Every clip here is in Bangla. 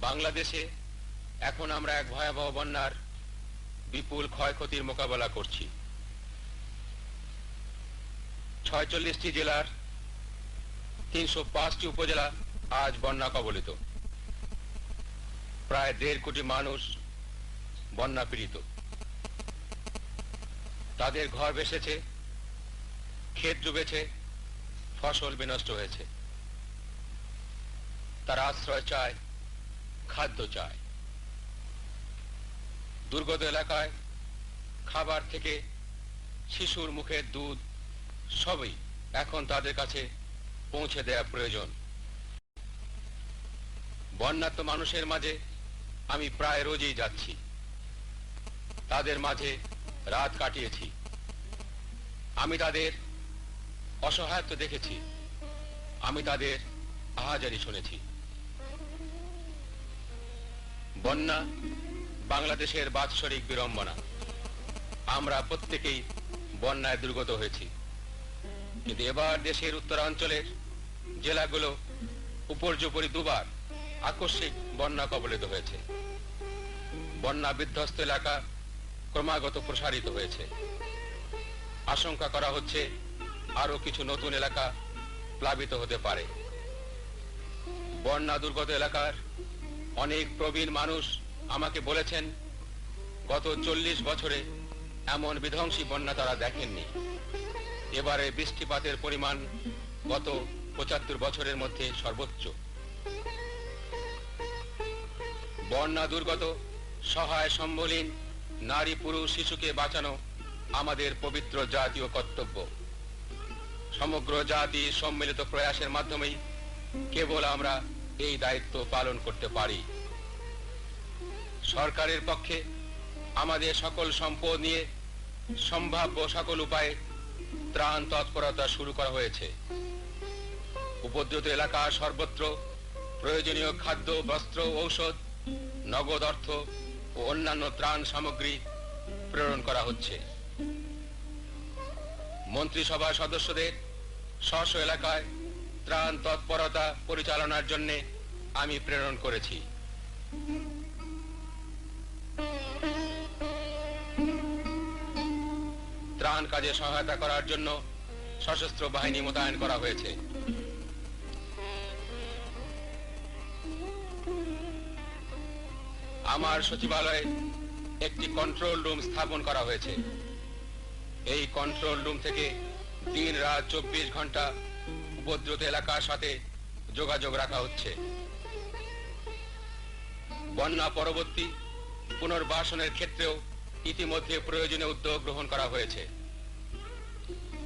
বাংলাদেশে এখন আমরা এক ভয়াবহ বন্যার বিপুল ক্ষয়ক্ষতির মোকাবেলা করছি। ছয়চল্লিশটি জেলার তিনশো পাঁচটি উপজেলা আজ বন্যা কবলিত। প্রায় দেড় কোটি মানুষ বন্যা পীড়িত। তাদের ঘর বেসেছে, ক্ষেত ডুবেছে, ফসল বিনষ্ট হয়েছে। তারা আশ্রয় চায় খাদ্য চায়। দুর্গত এলাকায় খাবার থেকে শিশুর মুখের দুধ সবই এখন তাদের কাছে পৌঁছে দেওয়া প্রয়োজন। বন্যাত্ম মানুষের মাঝে আমি প্রায় রোজই যাচ্ছি। তাদের মাঝে রাত কাটিয়েছি। আমি তাদের অসহায়ত্ব দেখেছি। আমি তাদের আহাজারি শুনেছি। বন্যা, বাংলাদেশের বাৎসরিক বিড়ম্বনা। আমরা প্রত্যেকেই বন্যায় দুর্গত হয়েছি। কিন্তু এবার দেশের উত্তরাঞ্চলের জেলাগুলো উপর্যুপরি দুবার আকস্মিক বন্যা কবলিত হয়েছে। বন্যা বিধ্বস্ত এলাকা ক্রমাগত প্রসারিত হয়েছে। আশঙ্কা করা হচ্ছে আরও কিছু নতুন এলাকা প্লাবিত হতে পারে। বন্যা দুর্গত এলাকার অনেক প্রবীণ মানুষ আমাকে বলেছেন, গত চল্লিশ বছরে এমন বিধ্বংসী বন্যা তারা দেখেননি। এবারে বৃষ্টিপাতের পরিমাণ গত পঁচাত্তর বছরের মধ্যে সর্বোচ্চ। বন্যা দুর্গত, সহায় সম্বলীন, নারী পুরুষ শিশুকে বাঁচানো আমাদের পবিত্র জাতীয় কর্তব্য। সমগ্র জাতি সম্মিলিত প্রয়াসের মাধ্যমেই কেবল আমরা এই দায়িত্ব পালন করতে পারি। সরকারের পক্ষে আমাদের সকল সম্পদ নিয়ে সম্ভাব্য সকল উপায়ে ত্রাণ তৎপরতা শুরু করা হয়েছে। উপদ্রুত এলাকা সর্বত্র প্রয়োজনীয় খাদ্য, বস্ত্র, ঔষধ, নগদ অর্থ ও অন্যান্য ত্রাণ সামগ্রী প্রেরণ করা হচ্ছে। মন্ত্রিসভার সদস্যদের স্ব এলাকায় ত্রাণ তৎপরতা পরিচালনার জন্য আমি প্রেরণ করেছি। ত্রাণ কাজে সহায়তা করার জন্য সশস্ত্র বাহিনী মোতায়েন করা হয়েছে। আমার সচিবালয়ে একটি কন্ট্রোল রুম স্থাপন করা হয়েছে। এই কন্ট্রোল রুম থেকে দিন রাত চব্বিশ ঘণ্টা উপদ্রুত এলাকার সাথে যোগাযোগ রাখা হচ্ছে। বন্যা পরবর্তী পুনর্বাসনের ক্ষেত্রেও ইতিমধ্যে প্রয়োজনীয় উদ্যোগ গ্রহণ করা হয়েছে।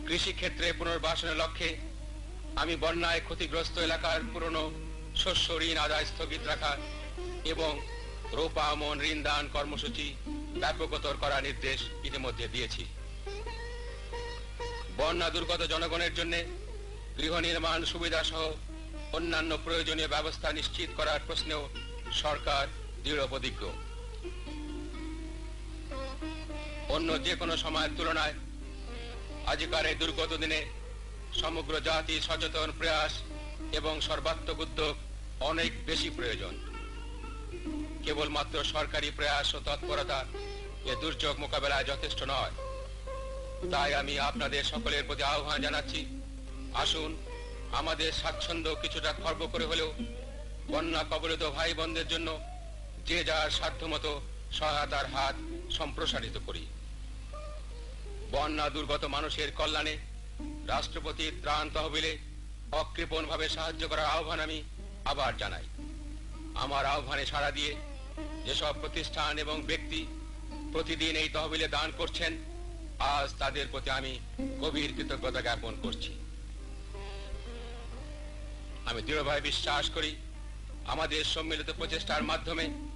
কৃষি ক্ষেত্রে পুনর্বাসনের লক্ষ্যে আমি বন্যায় ক্ষতিগ্রস্ত এলাকার পুরনো শস্য ঋণ আদায় স্থগিত রাখা এবং রোপা, আমন, ঋণ দান কর্মসূচি ব্যাপকতর করার নির্দেশ ইতিমধ্যে দিয়েছি। বন্যা দুর্গত জনগণের জন্য গৃহ নির্মাণ সুবিধা সহ অন্যান্য প্রয়োজনীয় ব্যবস্থা নিশ্চিত করার প্রশ্নেও সরকার দৃঢ় প্রতিজ্ঞ অন্য যে কোনো সময়ের তুলনায় আজকার এই দুর্গত দিনে সমগ্র জাতি সচেতন, প্রয়াস এবং সর্বাত্মক উদ্যোগ অনেক বেশি প্রয়োজন। কেবলমাত্র সরকারি প্রয়াস ও তৎপরতা এ দুর্যোগ মোকাবেলায় যথেষ্ট নয়। তাই আমি আপনাদের সকলের প্রতি আহ্বান জানাচ্ছি, আসুন আমাদের স্বাচ্ছন্দ্য কিছুটা খর্ব করে হলেও বন্যা কবলিত ভাই বোনদের জন্য যে যার সাধ্যমতো সহায়তার হাত সম্প্রসারিত করি। বন্যা দুর্গত মানুষের কল্যাণে রাষ্ট্রপতির ত্রাণ তহবিলে অকৃপণ ভাবে সাহায্য করার আহ্বান আমি আবার জানাই। আমার আহ্বানে সাড়া দিয়ে যেসব প্রতিষ্ঠান এবং ব্যক্তি প্রতিদিন এই তহবিলে দান করছেন, আজ তাদের প্রতি আমি গভীর কৃতজ্ঞতা জ্ঞাপন করছি। আমি দৃঢ়ভাবে বিশ্বাস করি, আমাদের সম্মিলিত প্রচেষ্টার মাধ্যমে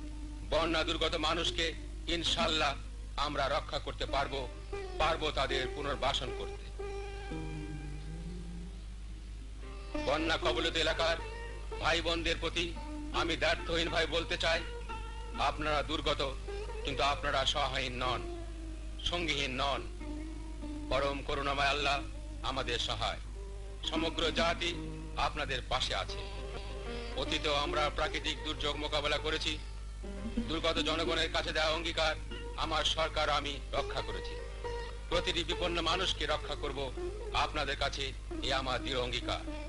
বন্যা দুর্গত মানুষকে ইনশাল্লাহ আমরা রক্ষা করতে পারব পারব তাদের পুনর্বাসন করতে। বন্যা কবলিত এলাকার ভাই বোনদের প্রতি আমি ব্যর্থহীন ভাই বলতে চাই, আপনারা দুর্গত, কিন্তু আপনারা সহায়হীন নন, সঙ্গীহীন নন। পরম করুণাময় আল্লাহ আমাদের সহায়। সমগ্র জাতি আপনাদের পাশে আছে। অতীতেও আমরা প্রাকৃতিক দুর্যোগ মোকাবেলা করেছি। দুর্গত জনগণের কাছে দেওয়া অঙ্গীকার আমার সরকার আমি রক্ষা করেছি। প্রতিটি বিপন্ন মানুষকে রক্ষা করব। আপনাদের কাছে এ আমার দৃঢ় অঙ্গীকার।